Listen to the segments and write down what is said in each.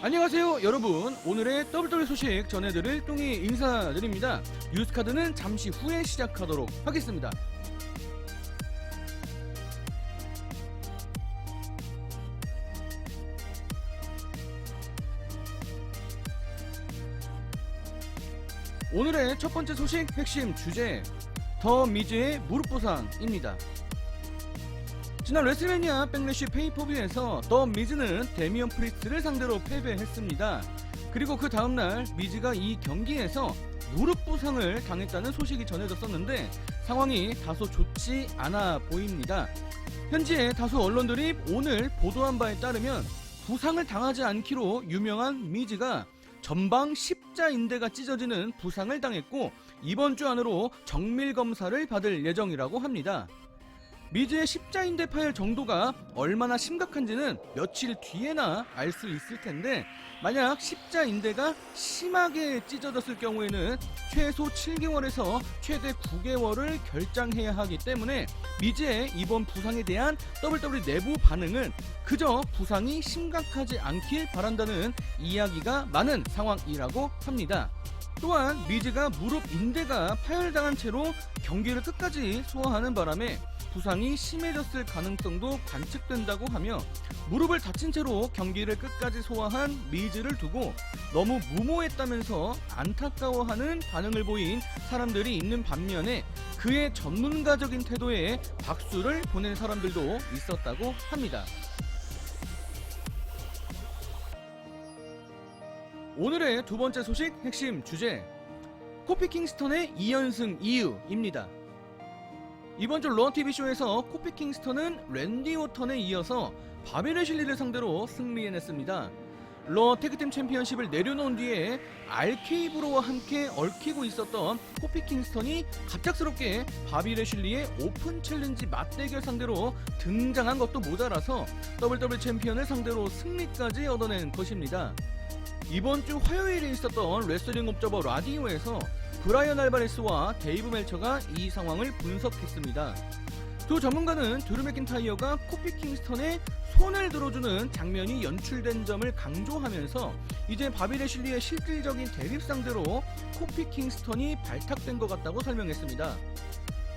안녕하세요 여러분. 오늘의 WWE 소식 전해드릴 뚱이 인사드립니다. 뉴스카드는 잠시 후에 시작하도록 하겠습니다. 오늘의 첫 번째 소식 핵심 주제 더 미즈의 무릎 부상입니다 지난 레슬매니아 백래쉬 페이퍼뷰에서 더 미즈는 데미언 프리스트를 상대로 패배했습니다. 그리고 그 다음날 미즈가 이 경기에서 무릎 부상을 당했다는 소식이 전해졌었는데 상황이 다소 좋지 않아 보입니다. 현지의 다수 언론들이 오늘 보도한 바에 따르면 부상을 당하지 않기로 유명한 미즈가 전방 십자인대가 찢어지는 부상을 당했고 이번 주 안으로 정밀 검사를 받을 예정이라고 합니다. 미즈의 십자인대 파열 정도가 얼마나 심각한지는 며칠 뒤에나 알 수 있을 텐데 만약 십자인대가 심하게 찢어졌을 경우에는 최소 7개월에서 최대 9개월을 결장해야 하기 때문에 미즈의 이번 부상에 대한 WWE 내부 반응은 그저 부상이 심각하지 않길 바란다는 이야기가 많은 상황이라고 합니다. 또한 미즈가 무릎 인대가 파열당한 채로 경기를 끝까지 소화하는 바람에 부상이 심해졌을 가능성도 관측된다고 하며 무릎을 다친 채로 경기를 끝까지 소화한 미즈를 두고 너무 무모했다면서 안타까워하는 반응을 보인 사람들이 있는 반면에 그의 전문가적인 태도에 박수를 보낸 사람들도 있었다고 합니다. 오늘의 두 번째 소식 핵심 주제 코피 킹스턴의 2연승 이유입니다. 이번 주러 TV 쇼에서 코피 킹스턴은 랜디 오턴에 이어서 바비 레실리를 상대로 승리해냈습니다. 러 태그팀 챔피언십을 내려놓은 뒤에 RK 브로와 함께 얽히고 있었던 코피 킹스턴이 갑작스럽게 바비 레실리의 오픈 챌린지 맞대결 상대로 등장한 것도 모자라서 WWE 챔피언을 상대로 승리까지 얻어낸 것입니다. 이번 주 화요일에 있었던 레슬링 옵저버 라디오에서 브라이언 알바레스와 데이브 멜처가 이 상황을 분석했습니다. 두 전문가는 드루 맥킨타이어가 코피 킹스턴의 손을 들어주는 장면이 연출된 점을 강조하면서 이제 바비 레실리의 실질적인 대립 상대로 코피 킹스턴이 발탁된 것 같다고 설명했습니다.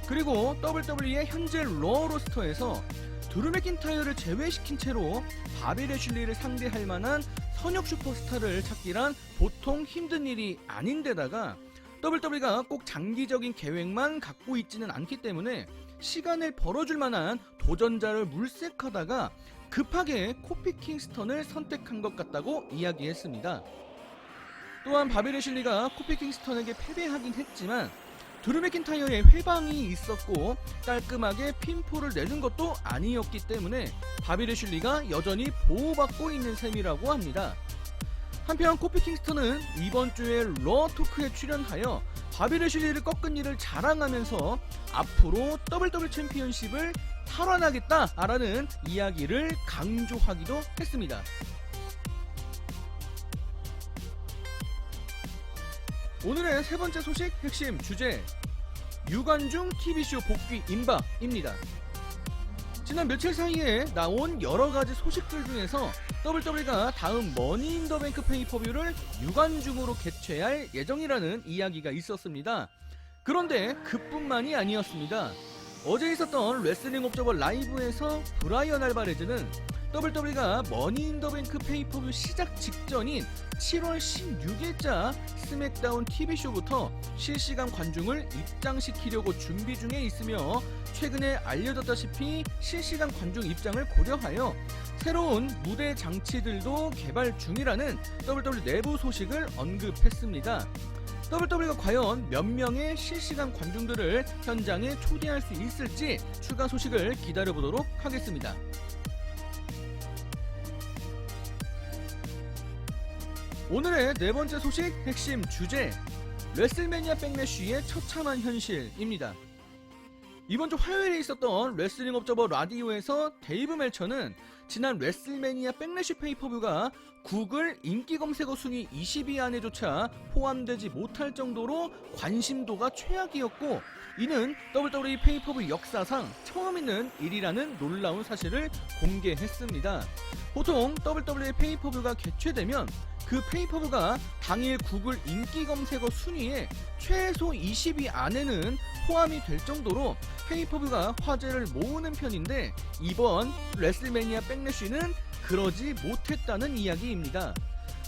그리고 WWE의 현재 러 로스터에서 드루 맥킨타이어를 제외시킨 채로 바비 레실리를 상대할 만한 선역 슈퍼스타를 찾기란 보통 힘든 일이 아닌데다가 WWE가 꼭 장기적인 계획만 갖고 있지는 않기 때문에 시간을 벌어줄 만한 도전자를 물색하다가 급하게 코피 킹스턴을 선택한 것 같다고 이야기했습니다. 또한 바비 레실리가 코피 킹스턴에게 패배하긴 했지만 드루 맥킨타이어의 회방이 있었고 깔끔하게 핀포를 내는 것도 아니었기 때문에 바비 레실리가 여전히 보호받고 있는 셈이라고 합니다. 한편 코피 킹스턴은 이번 주에 러 토크에 출연하여 바비 레실리를 꺾은 일을 자랑하면서 앞으로 WWE 챔피언십을 탈환하겠다라는 이야기를 강조하기도 했습니다. 오늘의 세 번째 소식 핵심 주제 유관중 TV쇼 복귀 임박입니다. 지난 며칠 사이에 나온 여러 가지 소식들 중에서 WWE가 다음 머니 인 더 뱅크 페이퍼뷰를 유관중으로 개최할 예정이라는 이야기가 있었습니다. 그런데 그뿐만이 아니었습니다. 어제 있었던 레슬링 옵저버 라이브에서 브라이언 알바레즈는 WWE가 머니 인 더 뱅크 페이퍼뷰 시작 직전인 7월 16일자 스맥다운 TV쇼부터 실시간 관중을 입장시키려고 준비 중에 있으며 최근에 알려졌다시피 실시간 관중 입장을 고려하여 새로운 무대 장치들도 개발 중이라는 WWE 내부 소식을 언급했습니다. WWE가 과연 몇 명의 실시간 관중들을 현장에 초대할 수 있을지 추가 소식을 기다려보도록 하겠습니다. 오늘의 네 번째 소식 핵심 주제 레슬매니아 백래쉬의 처참한 현실입니다. 이번 주 화요일에 있었던 레슬링 옵저버 라디오에서 데이브 멜처는 지난 레슬매니아 백래쉬 페이퍼뷰가 구글 인기 검색어 순위 20위 안에조차 포함되지 못할 정도로 관심도가 최악이었고 이는 WWE 페이퍼브 역사상 처음 있는 일이라는 놀라운 사실을 공개했습니다. 보통 WWE 페이퍼브가 개최되면 그 페이퍼브가 당일 구글 인기 검색어 순위에 최소 20위 안에는 포함이 될 정도로 페이퍼브가 화제를 모으는 편인데 이번 레슬매니아 백래쉬는 그러지 못했다는 이야기입니다.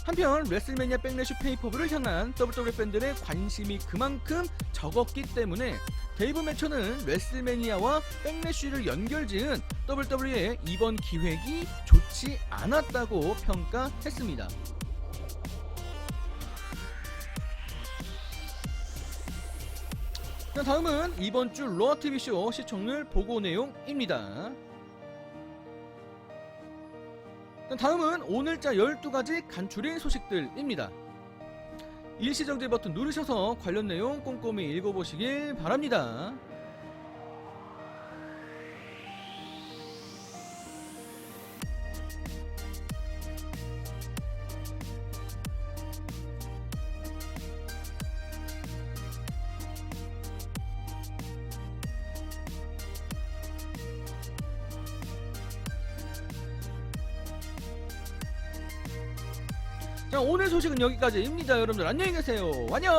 한편 레슬매니아 백래쉬 페이퍼브를 향한 WWE 팬들의 관심이 그만큼 적었기 때문에 데이브 매처는 레슬매니아와 백래쉬를 연결지은 WWE의 이번 기획이 좋지 않았다고 평가했습니다. 자, 다음은 이번 주 로아 TV 쇼 시청률 보고 내용입니다. 자, 다음은 오늘자 12가지 간추린 소식들입니다. 일시정지 버튼 누르셔서 관련 내용 꼼꼼히 읽어보시길 바랍니다. 자 오늘 소식은 여기까지입니다 여러분들. 안녕히 계세요. 안녕